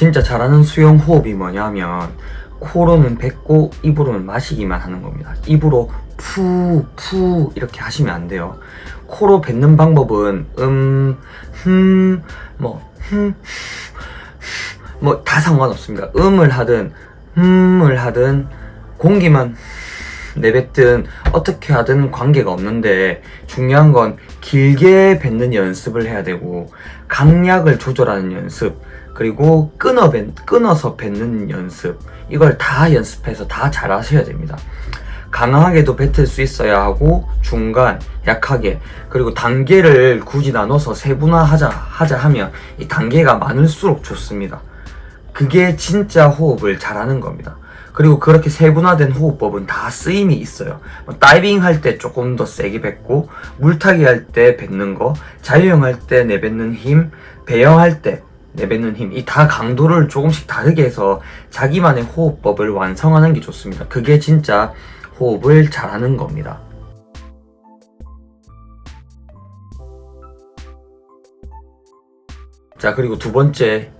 진짜 잘하는 수영 호흡이 뭐냐면 코로는 뱉고 입으로는 마시기만 하는 겁니다. 입으로 푸, 푸 이렇게 하시면 안 돼요. 코로 뱉는 방법은 음, 흠, 뭐, 흠, 뭐 다 상관없습니다. 음을 하든 흠을 하든 공기만 내뱉든 어떻게 하든 관계가 없는데 중요한 건 길게 뱉는 연습을 해야 되고 강약을 조절하는 연습 그리고 끊어 뱉, 끊어서 뱉는 연습 이걸 다 연습해서 다 잘하셔야 됩니다. 강하게도 뱉을 수 있어야 하고 중간 약하게 그리고 단계를 굳이 나눠서 세분화하자 하자 하면 이 단계가 많을수록 좋습니다. 그게 진짜 호흡을 잘하는 겁니다. 그리고 그렇게 세분화된 호흡법은 다 쓰임이 있어요. 뭐 다이빙 할 때 조금 더 세게 뱉고, 물타기 할 때 뱉는 거, 자유형 할 때 내뱉는 힘, 배영 할 때 내뱉는 힘, 이 다 강도를 조금씩 다르게 해서 자기만의 호흡법을 완성하는 게 좋습니다. 그게 진짜 호흡을 잘하는 겁니다. 자, 그리고 두 번째,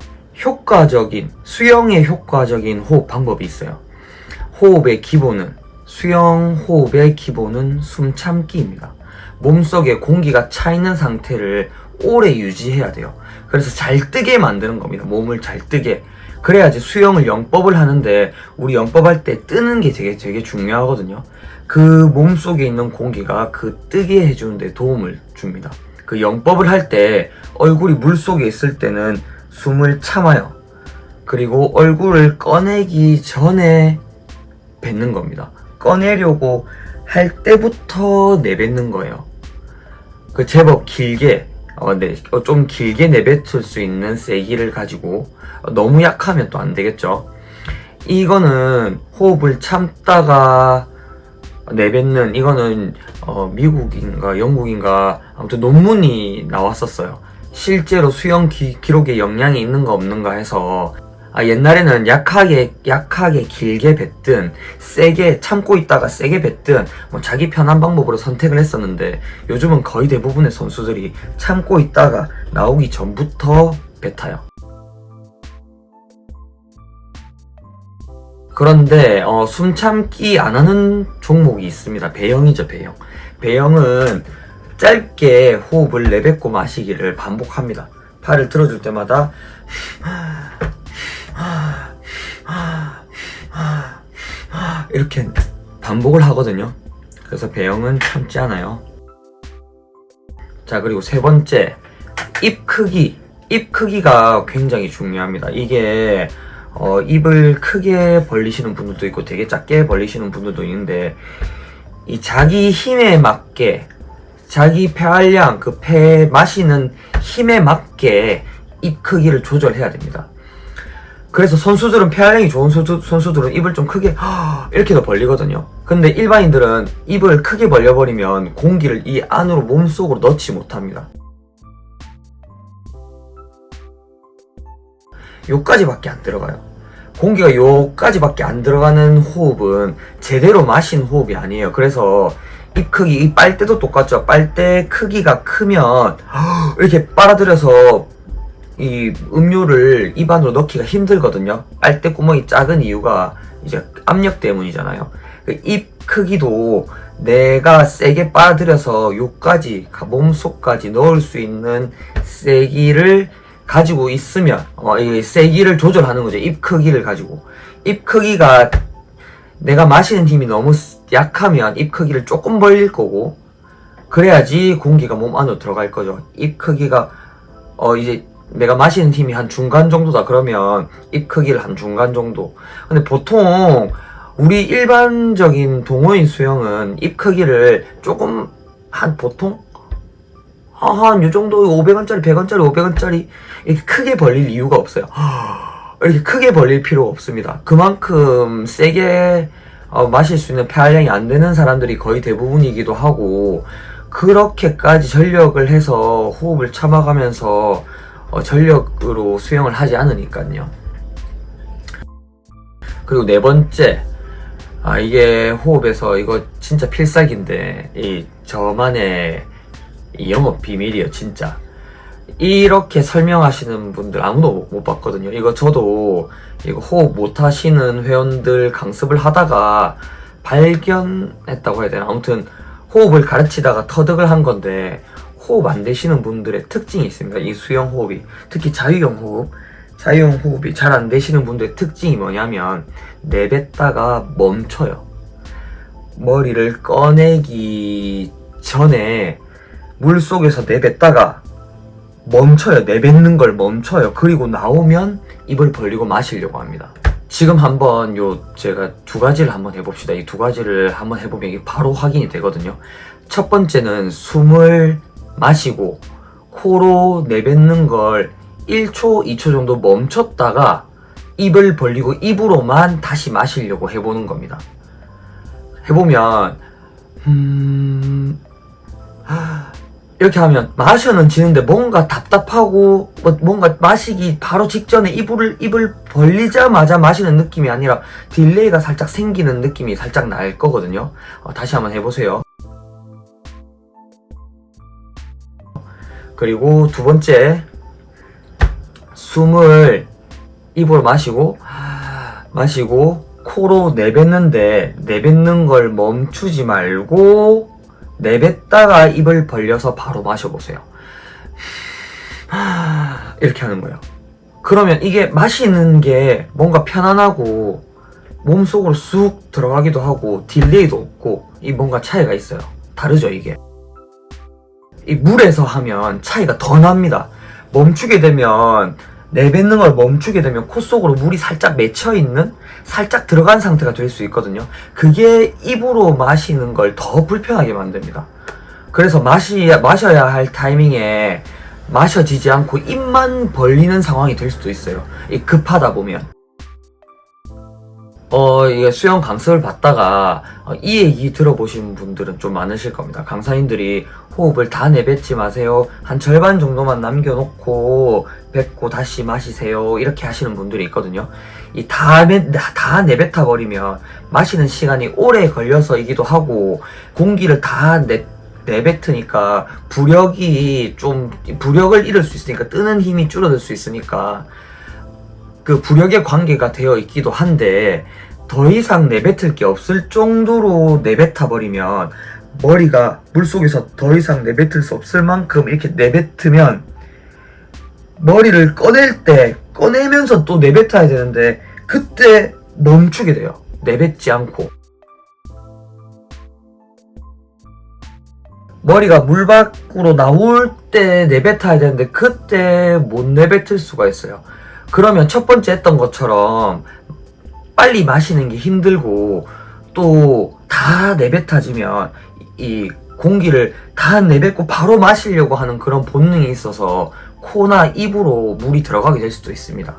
효과적인, 수영의 효과적인 호흡 방법이 있어요. 호흡의 기본은, 수영 호흡의 기본은 숨 참기입니다. 몸속에 공기가 차 있는 상태를 오래 유지해야 돼요. 그래서 잘 뜨게 만드는 겁니다. 몸을 잘 뜨게. 그래야지 수영을 영법을 하는데 우리 영법 할 때 뜨는 게 되게 되게 중요하거든요. 그 몸 속에 있는 공기가 그 뜨게 해주는데 도움을 줍니다. 그 영법을 할 때 얼굴이 물 속에 있을 때는 숨을 참아요. 그리고 얼굴을 꺼내기 전에 뱉는 겁니다. 꺼내려고 할 때부터 내뱉는 거예요. 그 제법 길게 어, 네, 어, 좀 길게 내뱉을 수 있는 세기를 가지고 어, 너무 약하면 또 안 되겠죠. 이거는 호흡을 참다가 내뱉는 이거는 어, 미국인가 영국인가 아무튼 논문이 나왔었어요. 실제로 수영 기, 기록에 영향이 있는가 없는가 해서 아, 옛날에는 약하게 약하게 길게 뱉든 세게 참고 있다가 세게 뱉든 뭐 자기 편한 방법으로 선택을 했었는데 요즘은 거의 대부분의 선수들이 참고 있다가 나오기 전부터 뱉어요. 그런데 어, 숨 참기 안 하는 종목이 있습니다. 배영이죠, 배영. 배영은 짧게 호흡을 내뱉고 마시기를 반복합니다. 팔을 들어줄 때마다 이렇게 반복을 하거든요. 그래서 배영은 참지 않아요. 자, 그리고 세 번째, 입 크기. 입 크기가 굉장히 중요합니다. 이게 어, 입을 크게 벌리시는 분들도 있고 되게 작게 벌리시는 분들도 있는데 이 자기 힘에 맞게 자기 폐활량 그 폐 마시는 힘에 맞게 입 크기를 조절해야 됩니다. 그래서 선수들은 폐활량이 좋은 선수, 선수들은 입을 좀 크게 이렇게 더 벌리거든요. 근데 일반인들은 입을 크게 벌려버리면 공기를 이 안으로 몸속으로 넣지 못합니다. 요까지밖에 안 들어가요. 공기가 요까지밖에 안 들어가는 호흡은 제대로 마신 호흡이 아니에요. 그래서 입 크기, 이 빨대도 똑같죠. 빨대 크기가 크면 이렇게 빨아들여서 이 음료를 입 안으로 넣기가 힘들거든요. 빨대 구멍이 작은 이유가 이제 압력 때문이잖아요. 그입 크기도 내가 세게 빨아들여서 요까지 몸속까지 넣을 수 있는 세기를 가지고 있으면 어, 이 세기를 조절하는 거죠. 입 크기를 가지고 입 크기가 내가 마시는 힘이 너무 약하면 입 크기를 조금 벌릴 거고 그래야지 공기가 몸 안으로 들어갈 거죠. 입 크기가 어 이제 내가 마시는 힘이 한 중간 정도다 그러면 입 크기를 한 중간 정도. 근데 보통 우리 일반적인 동호인 수영은 입 크기를 조금 한 보통 한 요 정도 500원짜리, 100원짜리, 500원짜리 이렇게 크게 벌릴 이유가 없어요. 이렇게 크게 벌릴 필요가 없습니다. 그만큼 세게 어, 마실 수 있는 폐활량이 안 되는 사람들이 거의 대부분이기도 하고 그렇게까지 전력을 해서 호흡을 참아가면서 어, 전력으로 수영을 하지 않으니까요. 그리고 네 번째, 아 이게 호흡에서 이거 진짜 필살기인데 이 저만의 이 영업 비밀이에요 진짜. 이렇게 설명하시는 분들 아무도 못- 못 봤거든요. 이거 저도 이거 호흡 못 하시는 회원들 강습을 하다가 발견했다고 해야 되나? 아무튼 호흡을 가르치다가 터득을 한 건데 호흡 안 되시는 분들의 특징이 있습니다. 이 수영 호흡이 특히 자유형 호흡, 자유형 호흡이 잘 안 되시는 분들의 특징이 뭐냐면 내뱉다가 멈춰요. 머리를 꺼내기 전에 물 속에서 내뱉다가 멈춰요. 내뱉는 걸 멈춰요. 그리고 나오면 입을 벌리고 마시려고 합니다. 지금 한번 요 제가 두 가지를 한번 해봅시다. 이 두 가지를 한번 해보면 이게 바로 확인이 되거든요. 첫 번째는 숨을 마시고 코로 내뱉는 걸 1초, 2초 정도 멈췄다가 입을 벌리고 입으로만 다시 마시려고 해보는 겁니다. 해보면 음... 하, 이렇게 하면 마셔는 지는데 뭔가 답답하고 뭐 뭔가 마시기 바로 직전에 입을 입을 벌리자마자 마시는 느낌이 아니라 딜레이가 살짝 생기는 느낌이 살짝 날 거거든요. 어, 다시 한번 해보세요. 그리고 두 번째 숨을 입으로 마시고 마시고 코로 내뱉는데 내뱉는 걸 멈추지 말고 내뱉다가 입을 벌려서 바로 마셔보세요. 이렇게 하는 거예요. 그러면 이게 마시는 게 뭔가 편안하고 몸속으로 쑥 들어가기도 하고 딜레이도 없고 이 뭔가 차이가 있어요. 다르죠 이게. 이 물에서 하면 차이가 더 납니다. 멈추게 되면 내뱉는 걸 멈추게 되면 코 속으로 물이 살짝 맺혀 있는 살짝 들어간 상태가 될 수 있거든요. 그게 입으로 마시는 걸 더 불편하게 만듭니다. 그래서 마시, 마셔야 할 타이밍에 마셔지지 않고 입만 벌리는 상황이 될 수도 있어요. 이 급하다 보면. 어, 이게 수영 강습을 받다가 어, 이 얘기 들어보신 분들은 좀 많으실 겁니다. 강사님들이 호흡을 다 내뱉지 마세요. 한 절반 정도만 남겨놓고 뱉고 다시 마시세요. 이렇게 하시는 분들이 있거든요. 이 다, 다 내뱉어 버리면 마시는 시간이 오래 걸려서이기도 하고 공기를 다 내, 내뱉으니까 부력이 좀 부력을 잃을 수 있으니까 뜨는 힘이 줄어들 수 있으니까 그 부력의 관계가 되어 있기도 한데 더 이상 내뱉을 게 없을 정도로 내뱉어 버리면 머리가 물속에서 더 이상 내뱉을 수 없을 만큼 이렇게 내뱉으면 머리를 꺼낼 때 꺼내면서 또 내뱉어야 되는데 그때 멈추게 돼요. 내뱉지 않고. 머리가 물 밖으로 나올 때 내뱉어야 되는데 그때 못 내뱉을 수가 있어요. 그러면 첫 번째 했던 것처럼 빨리 마시는 게 힘들고 또 다 내뱉어지면 이 공기를 다 내뱉고 바로 마시려고 하는 그런 본능이 있어서 코나 입으로 물이 들어가게 될 수도 있습니다.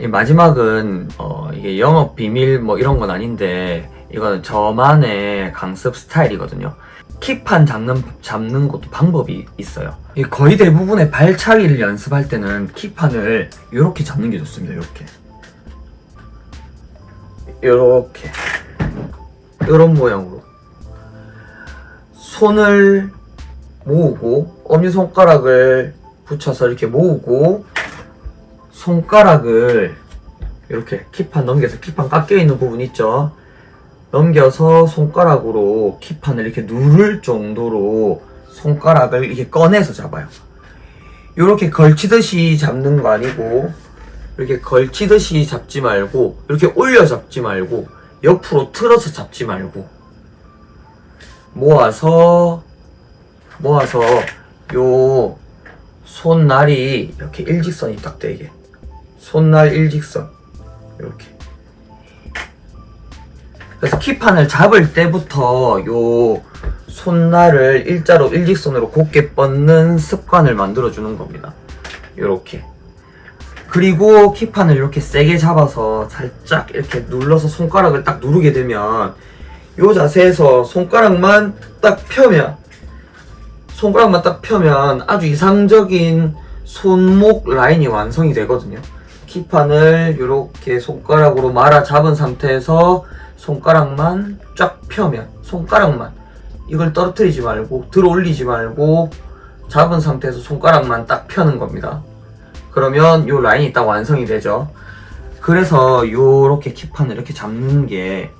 이 마지막은 어 이게 영업 비밀 뭐 이런 건 아닌데 이거는 저만의 강습 스타일이거든요. 킥판 잡는 잡는 것도 방법이 있어요. 이 거의 대부분의 발차기를 연습할 때는 킥판을 이렇게 잡는 게 좋습니다. 이렇게 이렇게 이런 모양으로 손을 모으고 엄지 손가락을 붙여서 이렇게 모으고 손가락을 이렇게 킥판 넘겨서 킥판 깎여 있는 부분 있죠. 넘겨서 손가락으로 킥판을 이렇게 누를 정도로 손가락을 이렇게 꺼내서 잡아요. 이렇게 걸치듯이 잡는 거 아니고 이렇게 걸치듯이 잡지 말고 이렇게 올려 잡지 말고 옆으로 틀어서 잡지 말고 모아서 모아서 요 손날이 이렇게 일직선이 딱 되게. 손날 일직선. 이렇게 그래서 키판을 잡을 때부터 요 손날을 일자로 일직선으로 곧게 뻗는 습관을 만들어 주는 겁니다. 요렇게 그리고 키판을 이렇게 세게 잡아서 살짝 이렇게 눌러서 손가락을 딱 누르게 되면 요 자세에서 손가락만 딱 펴면 손가락만 딱 펴면 아주 이상적인 손목 라인이 완성이 되거든요. 키판을 이렇게 손가락으로 말아 잡은 상태에서 손가락만 쫙 펴면 손가락만 이걸 떨어뜨리지 말고 들어 올리지 말고 잡은 상태에서 손가락만 딱 펴는 겁니다. 그러면 요 라인이 딱 완성이 되죠. 그래서 요렇게 킵판을 이렇게 잡는 게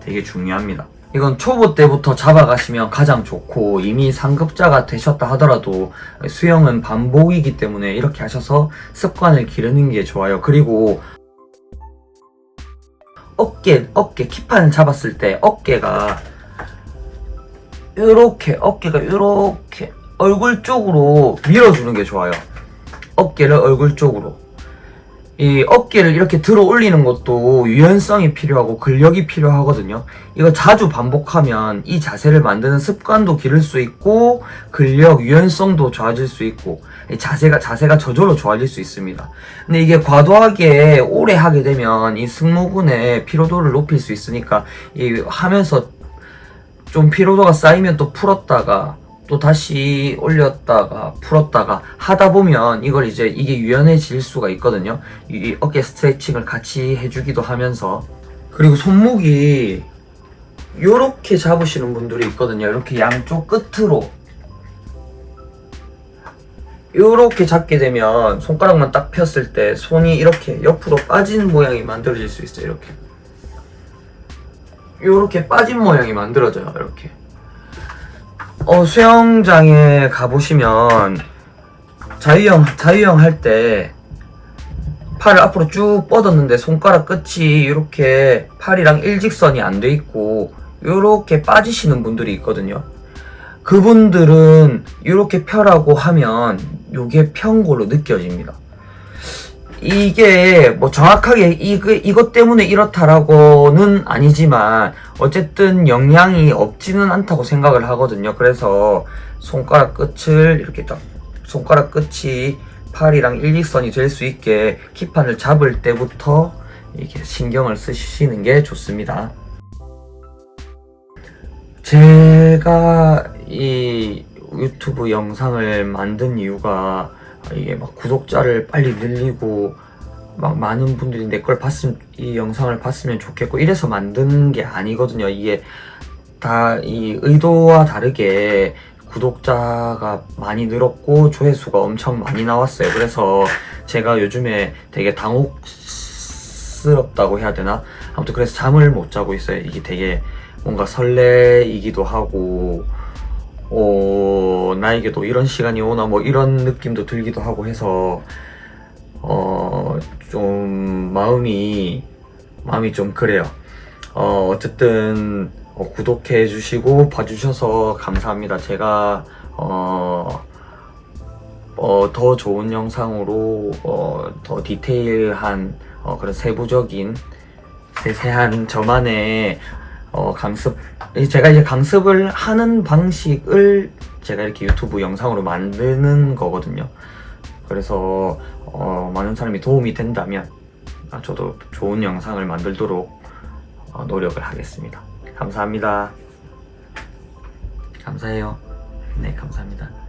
되게 중요합니다. 이건 초보 때부터 잡아가시면 가장 좋고 이미 상급자가 되셨다 하더라도 수영은 반복이기 때문에 이렇게 하셔서 습관을 기르는 게 좋아요. 그리고 어깨 어깨 킵판을 잡았을 때 어깨가 이렇게 어깨가 이렇게 얼굴 쪽으로 밀어주는 게 좋아요. 어깨를 얼굴 쪽으로. 이 어깨를 이렇게 들어 올리는 것도 유연성이 필요하고 근력이 필요하거든요. 이거 자주 반복하면 이 자세를 만드는 습관도 기를 수 있고 근력, 유연성도 좋아질 수 있고 이 자세가 자세가 저절로 좋아질 수 있습니다. 근데 이게 과도하게 오래 하게 되면 이 승모근의 피로도를 높일 수 있으니까 이 하면서 좀 피로도가 쌓이면 또 풀었다가 또 다시 올렸다가 풀었다가 하다 보면 이걸 이제 이게 유연해질 수가 있거든요. 이 어깨 스트레칭을 같이 해주기도 하면서 그리고 손목이 요렇게 잡으시는 분들이 있거든요. 이렇게 양쪽 끝으로 요렇게 잡게 되면 손가락만 딱 폈을 때 손이 이렇게 옆으로 빠진 모양이 만들어질 수 있어요. 이렇게 요렇게 빠진 모양이 만들어져요. 이렇게 어, 수영장에 가보시면 자유형, 자유형 할 때 팔을 앞으로 쭉 뻗었는데 손가락 끝이 이렇게 팔이랑 일직선이 안 돼 있고 이렇게 빠지시는 분들이 있거든요. 그분들은 이렇게 펴라고 하면 이게 편 걸로 느껴집니다. 이게 뭐 정확하게 이거, 이것 때문에 이렇다라고는 아니지만 어쨌든 영향이 없지는 않다고 생각을 하거든요. 그래서 손가락 끝을 이렇게 딱 손가락 끝이 팔이랑 일직선이 될 수 있게 킥판을 잡을 때부터 이렇게 신경을 쓰시는 게 좋습니다. 제가 이 유튜브 영상을 만든 이유가 이게 막 구독자를 빨리 늘리고 막 많은 분들이 내 걸 봤으면 이 영상을 봤으면 좋겠고 이래서 만든 게 아니거든요. 이게 다 이 의도와 다르게 구독자가 많이 늘었고 조회수가 엄청 많이 나왔어요. 그래서 제가 요즘에 되게 당혹스럽다고 해야 되나? 아무튼 그래서 잠을 못 자고 있어요. 이게 되게 뭔가 설레이기도 하고 어, 나에게도 이런 시간이 오나 뭐 이런 느낌도 들기도 하고 해서 어, 좀 마음이 마음이 좀 그래요. 어, 어쨌든 어, 구독해 주시고 봐주셔서 감사합니다. 제가 어, 어, 더 좋은 영상으로 어, 더 디테일한 어, 그런 세부적인 세세한 저만의 어, 강습 제가 이제 강습을 하는 방식을 제가 이렇게 유튜브 영상으로 만드는 거거든요. 그래서 어, 많은 사람이 도움이 된다면 아, 저도 좋은 영상을 만들도록 어, 노력을 하겠습니다. 감사합니다. 감사해요. 네, 감사합니다.